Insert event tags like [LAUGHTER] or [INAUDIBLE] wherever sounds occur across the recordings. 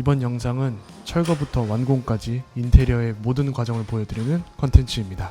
이번 영상은 철거부터 완공까지 인테리어의 모든 과정을 보여드리는 컨텐츠입니다.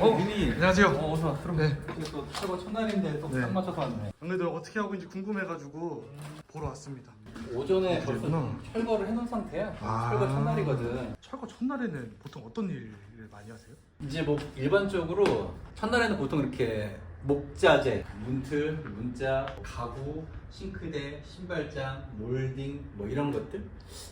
어, 민이. 안녕하세요. 어, 어서 와. 그럼 네. 또 철거 첫날인데 또 네. 딱 맞춰서 왔네. 아무래도 어떻게 하고 있는지 궁금해가지고 보러 왔습니다. 오전에 벌써 그랬구나. 철거를 해놓은 상태야. 아. 철거 첫날이거든. 철거 첫날에는 보통 어떤 일을 많이 하세요? 이제 뭐 일반적으로 첫날에는 보통 이렇게 목자재, 문틀, 문자, 가구, 싱크대, 신발장, 몰딩 뭐 이런 것들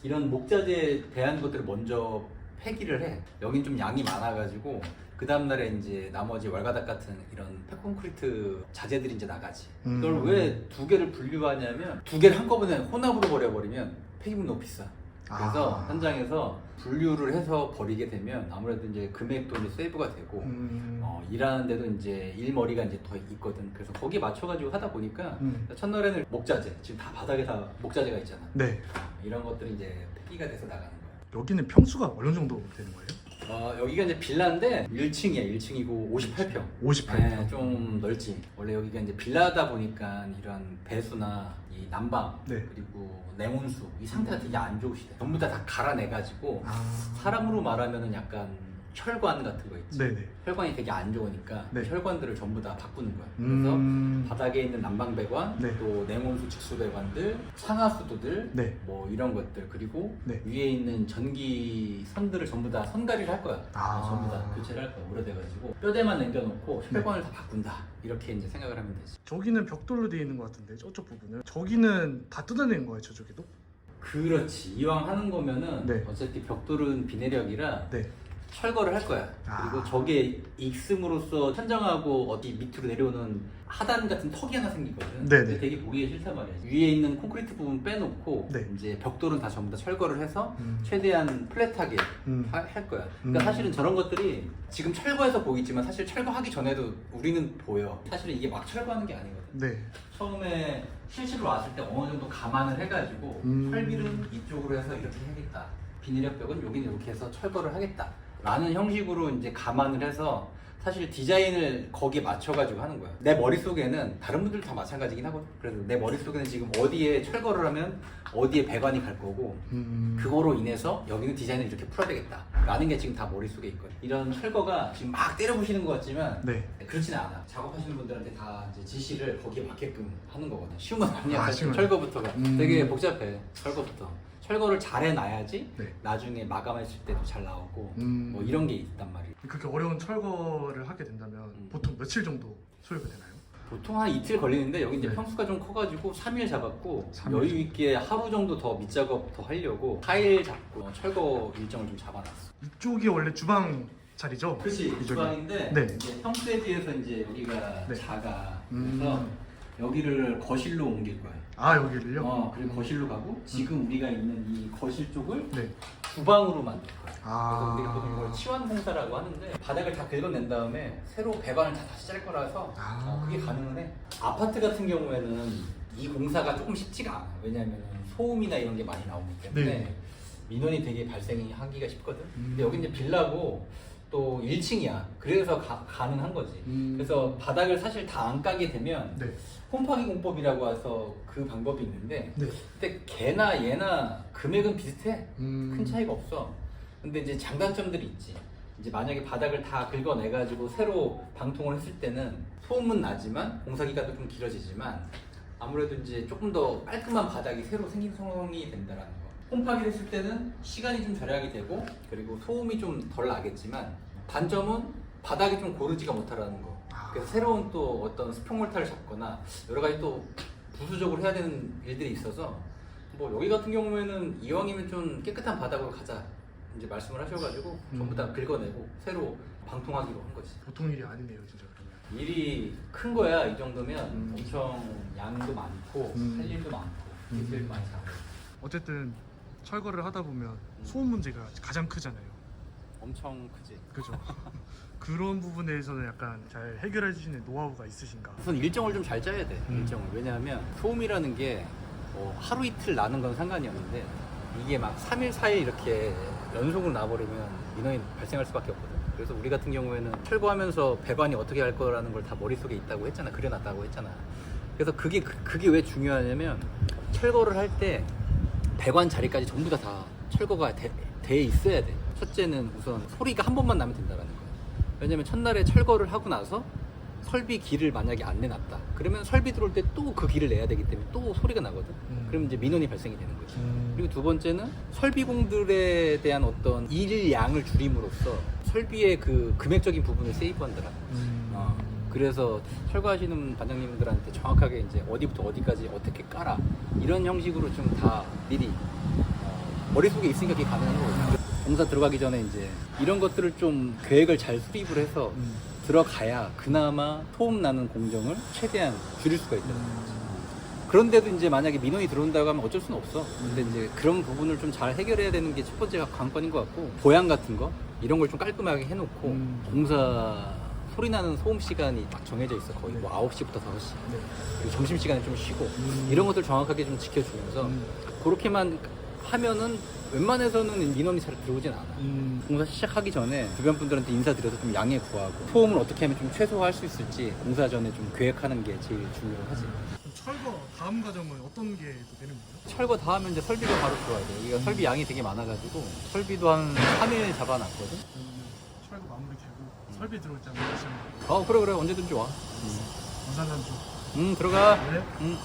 이런 목자재에 대한 것들을 먼저 폐기를 해. 여긴 좀 양이 많아가지고 그 다음 날에 이제 나머지 월가닥 같은 이런 폐콘크리트 자재들이 이제 나가지. 이걸 음. 왜두 개를 분류하냐면 두 개를 한꺼번에 혼합으로 버려버리면 폐기물 너무 비싸. 그래서 아. 현장에서 분류를 해서 버리게 되면 아무래도 이제 금액도 이제 세이브가 되고 음. 어, 일하는데도 이제 일머리가 이제 더 있거든. 그래서 거기에 맞춰가지고 하다 보니까 음. 첫날에는 목자재, 지금 다 바닥에 다 목자재가 있잖아. 네. 이런 것들이 이제 폐기가 돼서 나가는 거야. 여기는 평수가 어느 정도 되는 거예요? 어, 여기가 이제 빌라인데 1층이야. 1층이고 58평. 58평. 네, 좀 넓지. 원래 여기가 이제 빌라다 보니까 이런 배수나 이 난방 네. 그리고 냉온수 이 상태가 되게 안 좋으시대. 전부 다 다 갈아내가지고 아. 사람으로 말하면은 약간 혈관 같은 거 있지. 네네. 혈관이 되게 안 좋으니까 네. 혈관들을 전부 다 바꾸는 거야. 그래서 음. 바닥에 있는 난방배관, 네. 또 냉온수 직수배관들, 상하수도들, 네. 뭐 이런 것들 그리고 네. 위에 있는 전기 선들을 전부 다 선가리를 할 거야. 아. 전부 다 교체를 할 거야. 오래돼가지고 뼈대만 남겨놓고 네. 혈관을 다 바꾼다. 이렇게 이제 생각을 하면 되지. 저기는 벽돌로 되어 있는 것 같은데 저쪽 부분은 저기는 다 뜯어낸 거예요 저쪽에도? 그렇지. 이왕 하는 거면은 네. 어차피 벽돌은 비내력이라 네. 철거를 할 거야. 아. 그리고 저게 익슴으로써 천정하고 어디 밑으로 내려오는 하단 같은 턱이 하나 생기거든. 네네. 근데 되게 보기가 싫단 말이야. 위에 있는 콘크리트 부분 빼놓고 네. 이제 벽돌은 다 전부 다 철거를 해서 음. 최대한 플랫하게 음. 하- 할 거야. 그러니까 음. 사실은 저런 것들이 지금 철거해서 보이지만 사실 철거하기 전에도 우리는 보여. 사실은 이게 막 철거하는 게 아니거든. 네. 처음에 실시로 왔을 때 어느 정도 감안을 해가지고 음. 철비는 이쪽으로 해서 이렇게 해야겠다. 비닐벽은 여기는 이렇게 해서 철거를 하겠다. 라는 형식으로 이제 감안을 해서 사실 디자인을 거기에 맞춰가지고 하는 거야. 내 머릿속에는 다른 분들도 다 마찬가지긴 하거든. 그래서 내 머릿속에는 지금 어디에 철거를 하면 어디에 배관이 갈 거고 음. 그거로 인해서 여기는 디자인을 이렇게 풀어야 되겠다. 라는 게 지금 다 머릿속에 있거든. 이런 철거가 지금 막 때려부시는 것 같지만 네. 그렇지는 않아. 작업하시는 분들한테 다 이제 지시를 거기에 맞게끔 하는 거거든. 쉬운 건 아니야. 아, 사실 쉬운 건 철거부터가 음. 되게 복잡해. 철거부터. 철거를 잘 해놔야지 네. 나중에 마감했을 때도 잘 나오고 음. 뭐 이런 게 있단 말이야. 그렇게 어려운 철거를 하게 된다면 음. 보통 며칠 정도 소요가 되나요? 보통 한 이틀 걸리는데 여기 이제 네. 평수가 좀 커가지고 3일 잡았고 삼일 여유 있게 하루 정도 더 밑작업 더 하려고 4일 잡고 어, 철거 일정을 좀 잡아놨어. 이쪽이 원래 주방 자리죠? 그렇지 이쪽이. 주방인데 네. 이제 평소에 비해서 이제 우리가 네. 작아 음. 그래서 여기를 거실로 옮길 거야. 아 여기를요? 어 그리고 거실로 가고 지금 우리가 있는 이 거실 쪽을 네. 주방으로 만들. 그래서 아. 우리가 보통 이걸 치환 공사라고 하는데 바닥을 다 긁어낸 다음에 새로 배관을 다 다시 짤 거라서 아. 어, 그게 가능은 해. 아파트 같은 경우에는 이 공사가 조금 쉽지가 않아. 왜냐하면 소음이나 이런 게 많이 나오기 때문에 네. 민원이 되게 발생이 하기가 쉽거든. 음. 근데 여기 이제 빌라고 또 1층이야. 그래서 가, 가능한 거지. 음. 그래서 바닥을 사실 다 안 까게 되면 네. 홈파기 공법이라고 해서 그 방법이 있는데 네. 근데 걔나 얘나 금액은 비슷해. 음. 큰 차이가 없어. 근데 이제 장단점들이 있지. 이제 만약에 바닥을 다 긁어내가지고 새로 방통을 했을 때는 소음은 나지만 공사 기간도 좀 길어지지만 아무래도 이제 조금 더 깔끔한 바닥이 새로 생긴 상황이 된다라는 거. 홈파기를 했을 때는 시간이 좀 절약이 되고 그리고 소음이 좀 덜 나겠지만 단점은 바닥이 좀 고르지가 못하라는 거. 아. 그래서 새로운 또 어떤 스프링몰타를 잡거나 여러 가지 또 부수적으로 해야 되는 일들이 있어서 뭐 여기 같은 경우에는 이왕이면 좀 깨끗한 바닥으로 가자 이제 말씀을 하셔가지고 전부 다 긁어내고 새로 방통하기로 한 거지. 보통 일이 아니네요 진짜 그러면. 일이 큰 거야 이 정도면 음. 엄청 양도 많고 음. 할 일도 많고 음. 디테일도 많이 잡고 어쨌든 철거를 하다 보면 소음 문제가 가장 크잖아요. 엄청 크지. 그죠? [LAUGHS] 그런 부분에서는 약간 잘 해결해 주시는 노하우가 있으신가? 우선 일정을 좀 잘 짜야 돼 음. 일정을 왜냐하면 소음이라는 게 뭐 하루 이틀 나는 건 상관이 없는데 이게 막 3일, 4일 이렇게 연속으로 나버리면 민원이 발생할 수밖에 없거든. 그래서 우리 같은 경우에는 철거하면서 배관이 어떻게 할 거라는 걸 다 머릿속에 있다고 했잖아. 그려놨다고 했잖아. 그래서 그게, 그- 그게 왜 중요하냐면 철거를 할때 배관 자리까지 전부 다, 다 철거가 돼, 돼 있어야 돼. 첫째는 우선 소리가 한 번만 나면 된다는 거야. 왜냐면 첫날에 철거를 하고 나서 설비 길을 만약에 안 내놨다. 그러면 설비 들어올 때 또 그 길을 내야 되기 때문에 또 소리가 나거든. 음. 그럼 이제 민원이 발생이 되는 거지. 음. 그리고 두 번째는 설비공들에 대한 어떤 일 양을 줄임으로써 설비의 그 금액적인 부분을 세이브한다라. 음. 어, 그래서 철거하시는 반장님들한테 정확하게 이제 어디부터 어디까지 어떻게 깔아 이런 형식으로 좀 다 미리 어, 머릿속에 있으니까 그게 가능한 거거든요. 공사 들어가기 전에 이제 이런 것들을 좀 계획을 잘 수립을 해서 음. 들어가야 그나마 소음 나는 공정을 최대한 줄일 수가 있거든요. 음. 그런데도 이제 만약에 민원이 들어온다고 하면 어쩔 수는 없어. 근데 이제 그런 부분을 좀 잘 해결해야 되는 게 첫 번째 관건인 것 같고 보양 같은 거 이런 걸 좀 깔끔하게 해놓고 음. 공사 소리 나는 소음 시간이 딱 정해져 있어 거의 네. 뭐 9시부터 5시 네. 그리고 점심 시간에 좀 쉬고 음. 이런 것들 정확하게 좀 지켜주면서 음. 그렇게만 하면은 웬만해서는 민원이 잘 들어오진 않아. 음. 공사 시작하기 전에 주변 분들한테 인사드려서 좀 양해 구하고 소음을 어떻게 하면 좀 최소화할 수 있을지 공사 전에 좀 계획하는 게 제일 중요하지. 철거 다음 과정은 어떤 게 되는 거예요? 철거 다 하면 이제 설비가 바로 들어와야 돼. 여기가 설비 양이 되게 많아가지고 설비도 한 3일 잡아놨거든. 설비 다시 한번 어 그래 그래 언제든지 와. 감사합니다. 응 들어가. 네. 응.